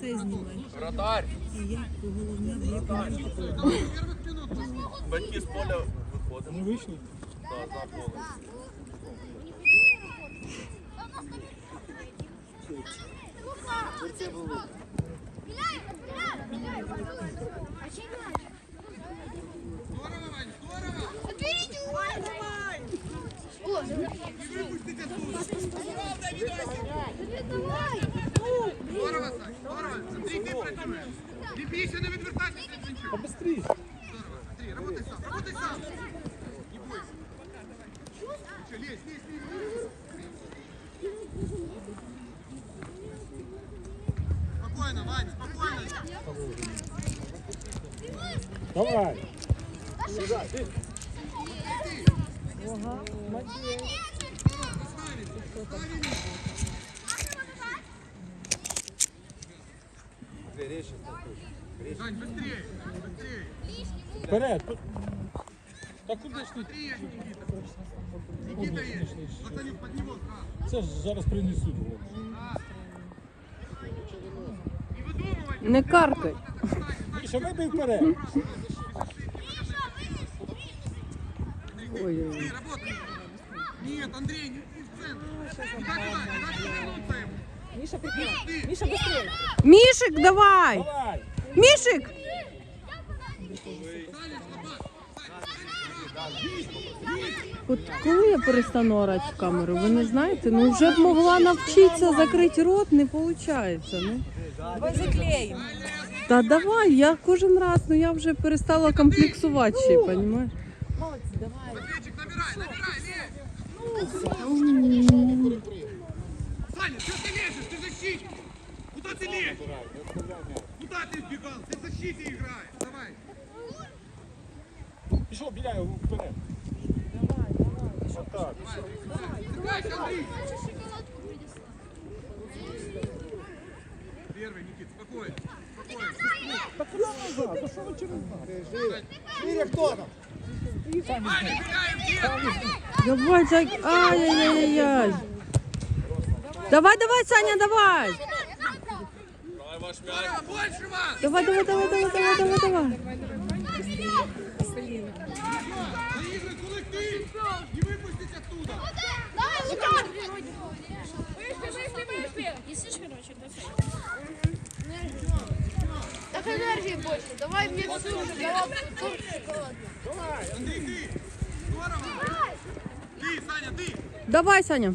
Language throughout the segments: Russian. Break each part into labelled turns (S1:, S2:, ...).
S1: все знімай.
S2: Вратарь.
S1: І я головне в
S2: Вратарь. Батьки з поля виходимо.
S3: Не вийшли?
S2: Да, за поле.
S4: Здорово, Сань, здорово. Смотри, ти працюєш. Не бійся, не відвертайся, Сенчук.
S3: Побыстрее.
S4: Здорово, смотри, работай сам, работай сам. Не бойся. Ничего, лезь, лезь, лезь. Спокойно, Ваня, спокойно.
S3: Давай.
S4: Сань, быстрее, быстрее.
S3: Вперед. Та куди ж ти?
S4: Смотри, есть Никита. Никита есть. Пацанюк, под него сразу.
S3: Це ж зараз принесуть. гол.
S4: Не выдумывай.
S5: Не каркай.
S3: Міша, вибий вперед.
S5: Ой-ой-ой.
S4: Андрей, работай. Нет, Андрей, не не в центр. Не дай туда, не дай повернуться ему.
S1: Міша, прикривай.
S4: Ты.
S1: Міша, быстрее.
S5: Мішик, давай!
S3: Давай.
S5: Мішик! От коли я перестану орати в камеру, ви не знаєте? Ну вже б могла навчитися закрити рот, не виходить. Ну.
S1: Давай заклеїмо.
S5: Та давай, я кожен раз, ну я вже перестала комплексувати ще, розумієш?
S1: Молодці, давай.
S4: Матвейчик, набирай, набирай,
S5: ну,
S4: Саня, защитник. Куда ты лезешь? Куда ты сбегал? Ты в защите играешь. Давай.
S3: Пішов, біля його вперед. Отак.
S4: Сыграйся, Андрей. Первый, Никит, спокойно. Спокойно.
S3: Та куди назад? Та що ви через нас?
S4: Ваня, играем, где?
S5: давай, так. Ай-яй-яй-яй. Давай, давай, Саня, давай.
S2: Давай ваш мяч.
S4: Здорово, больше вас.
S5: Давай, давай, давай, давай, давай, давай, давай.
S4: Не выпустить оттуда.
S6: Так энергии больше. Давай мне всю шоколад. шоколад.
S4: Андрей, ты. Здорово. Ты, Саня, ты.
S5: Давай, Саня.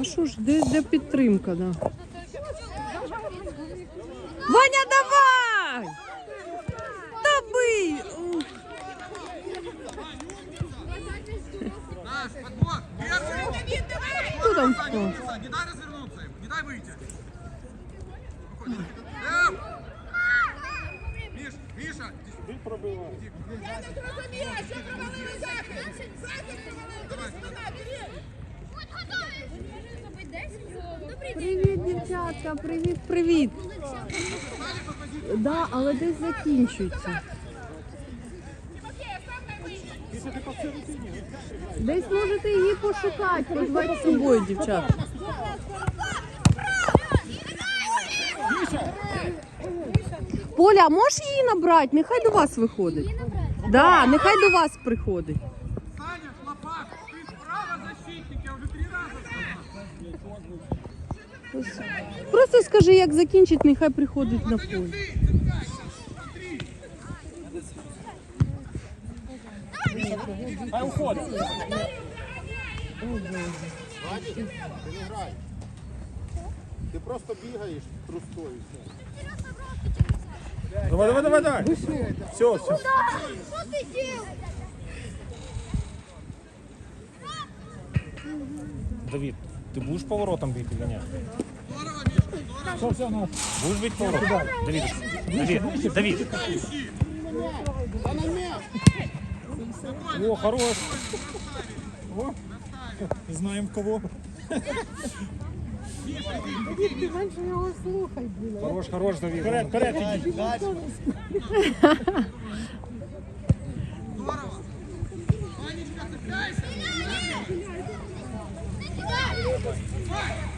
S5: А що ж, де, де підтримка, да? Ваня, давай! Та бий! Хто там
S4: Саня,
S5: впав?
S4: умница, не дай развернуться ему, не дай выйти. Спокойно, Никита. Эм! Миш, Миша, иди сюда.
S3: Ти пробивай.
S5: Привіт, дівчатка, привіт, привіт. Да, але десь закінчується. Десь можете її пошукати, позвати з собою, дівчата. Поля, можеш її набрати? Нехай до вас виходить. Да, нехай до вас приходить.
S4: Ось.
S5: Просто скажи, як закінчить, нехай приходить на поле.
S3: Хай уходить.
S7: Ти просто бігаєш трускою.
S3: Давай, давай, давай, давай. Все, все.
S6: Що ти делаешь?
S3: Давид, ти будеш поворотом бить или нет?
S4: Здорово, Мишка, здорово.
S3: Все, все, на. Будеш бить поворот. Давид, Давид, Давид. О, хорош. О, знаем кого. Хорош, хорош, Давид. Вперед, вперед, иди.
S4: Здорово. Ванечка, цепляйся. Вань!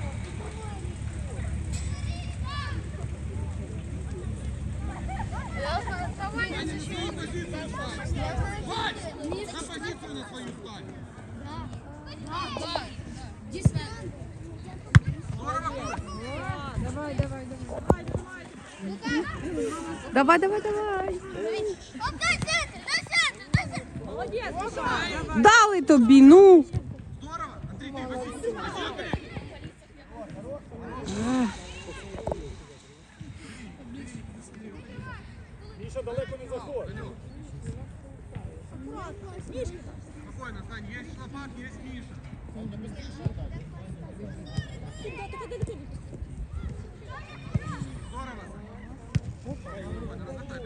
S4: Ваня, на свою позицию встань. Вань, на позицию на свою встань. Здорово, Коля.
S5: Давай, давай, давай. Дали тобі, ну.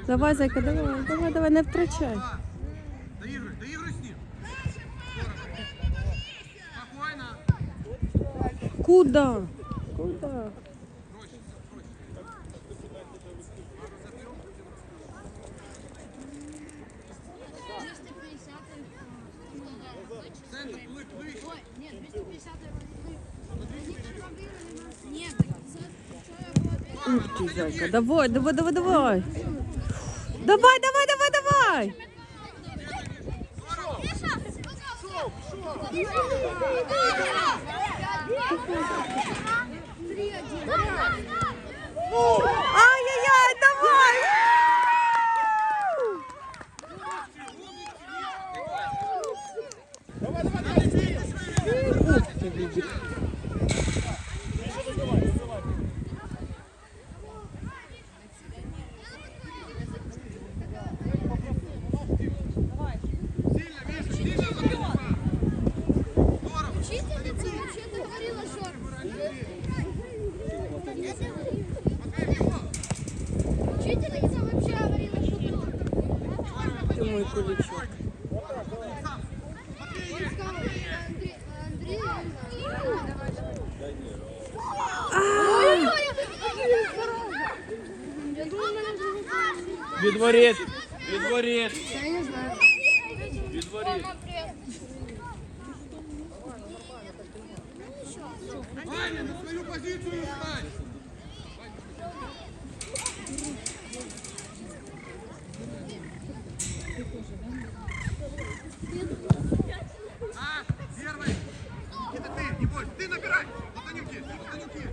S5: Давай, зайка, давай, давай, давай, не втрачай.
S4: Доигрывай, доигрывай с ним. Спокойно.
S5: Куда? Куда? Ух ти, зайка, давай, давай, давай, давай. Давай, давай, давай, давай. Ай-яй-яй,
S2: Відворіт.
S6: Я не знаю.
S2: Відворіт.
S4: Ваня, на свою позицию встань. А, первый. Это ты, не бойся. Ты набирай. Антонюки, Антонюки.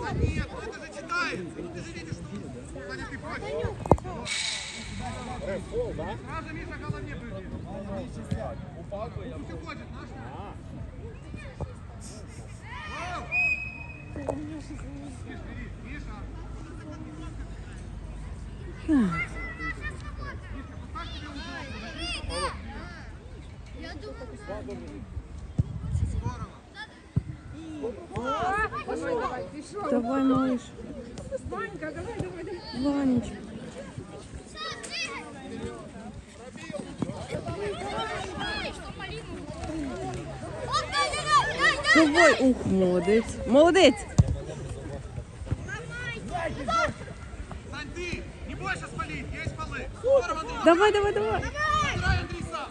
S4: Да нет, ну это же читается. Ну ты же видишь, что... Саня, ты против. Сразу Миша головне прыгни. Пусть уходит, наш. Оу! Миш, бери, Миша. Мишка, поставь себе удобно.
S6: Я думаю,
S4: Здорово.
S5: Давай, малыш. Ванечка. Давай, ух, молодець. Молодець.
S4: Сань, ты, не бойся спалить, есть полы. Здорово, Андрей.
S5: Давай, давай, давай.
S4: Андрей, сам.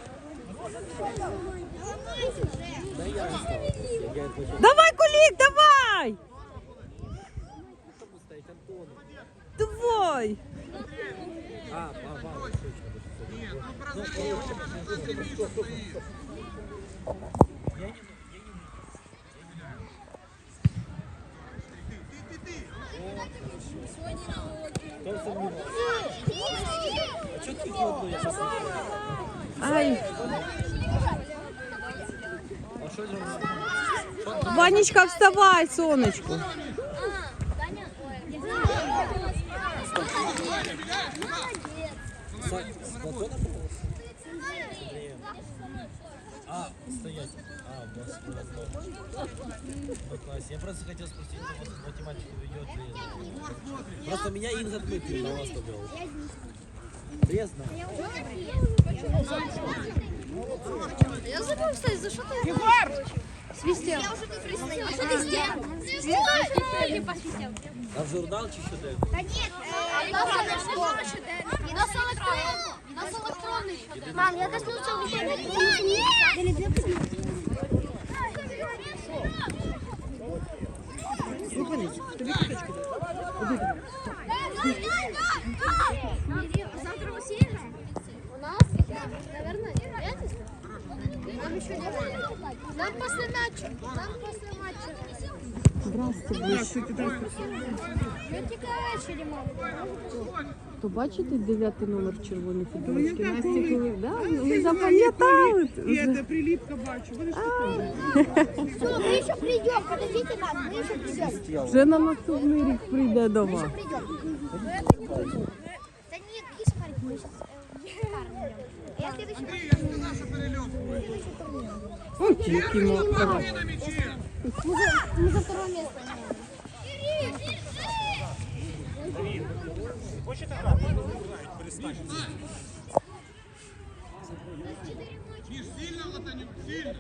S5: Давай, Кулик, давай. Давай.
S4: Нет, ну просто не очень в центре Миша стоит. Ты, ты.
S5: Ай. Ванечка, вставай, сонечко.
S8: А, стоять. А, у вас классе. Я просто хотел спросить, у вас математику ведет ли... Просто меня Инга Дмитриевна на вас повел. Да я знаю.
S6: Я забыл, кстати, за что ты Егор! Свистел. Я уже не свистел. А что ты сделал? Свистел?
S8: А в журнал чи що де?
S6: Да нет, нас электронный щоденник. Нас электронный. Нас электронный щоденник. Мам, я коснуться
S5: Зупинись, тобі куточки.
S6: Завтра Васильевна? У нас. Нам после матча. Нам после матча. Здравствуйте. Здравствуйте. Здравствуйте.
S5: То бачите дев'ятий номер червоної футболочки? Ну, Настя коли да? Ну, Вони запам'ятали.
S1: І це прилипка бачу. Вони ж такі.
S6: Все, ми ще прийдемо, подождіть нам, ми ще прийдемо.
S5: Вже на наступний рік прийде до.
S4: Ми ще прийдемо.
S5: Ой, який мокро.
S4: Ти на м'ячі.
S6: Мы за, второе место.
S4: Міш, сильно, Латанюк, сильно.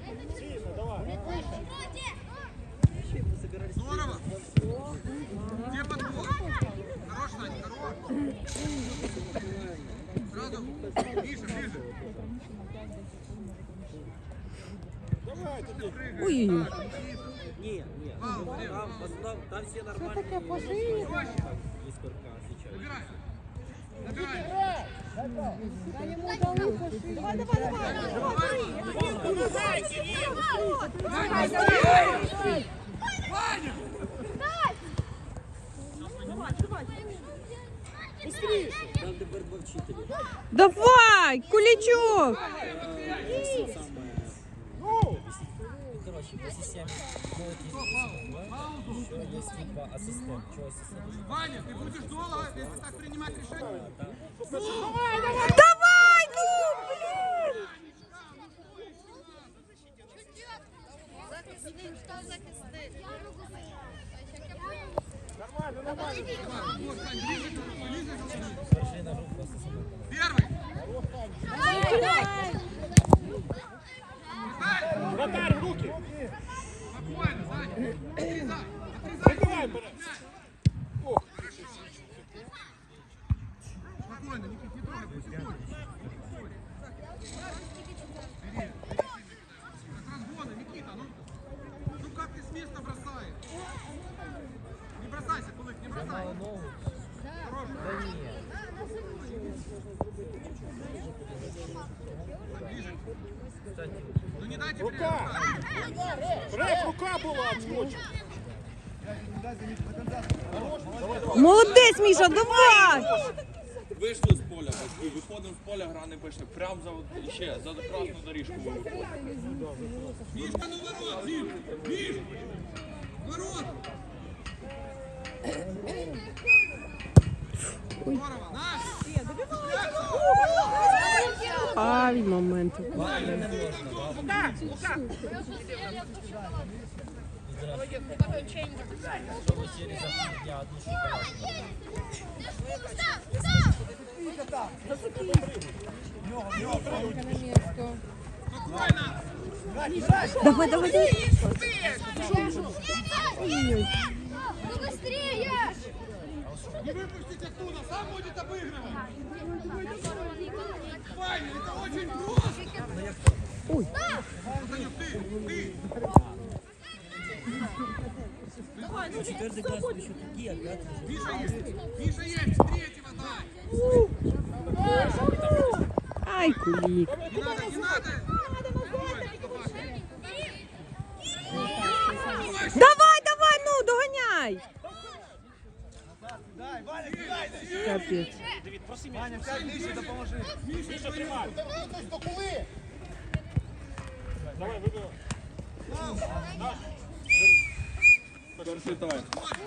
S4: Здорово. Где подбор? Хорош, Сань, хорош. Сразу. Миша, ближе.
S5: Ой-ой-ой.
S8: Не, не.
S4: Вау, блин,
S8: Там,
S4: вау.
S8: в основном, там все нормальные. Есть ПРК отвечают.
S4: Забирай. Забирай. Ваня!
S8: Там тепер два вчителі.
S5: Давай, куличок!
S8: 7. Еще есть типа ассистент. Чего ассистент?
S4: Ваня, ты будешь долго, если так принимать решение.
S5: Давай, давай! Давай,
S8: ну, блин! Нормально, нормально.
S4: Первый.
S3: Вратарь, руки!
S4: Спокойно, Саня.
S3: Була.
S5: Молодець, Міша, давай!
S2: Вийшли з поля, батьки, виходимо з поля, гра не пише. Прям за ще за красну доріжку ви виходите.
S4: Ну ворот, Миш. Ворот.
S5: Ай, момент.
S8: чтобы серии
S5: Давай, давай, давай.
S6: Ну быстрее!
S4: Не выпустить оттуда, сам будет обыгрывать. Ваня, это очень просто.
S5: Ой.
S4: Ты, ты.
S8: Четвертый класс еще такие, пятый.
S4: Миша есть, Миша есть, третьего дай.
S5: Ай, кулік.
S4: Не надо, не надо.
S5: Давай, давай, ну, доганяй! Капець.
S2: Перший тайм.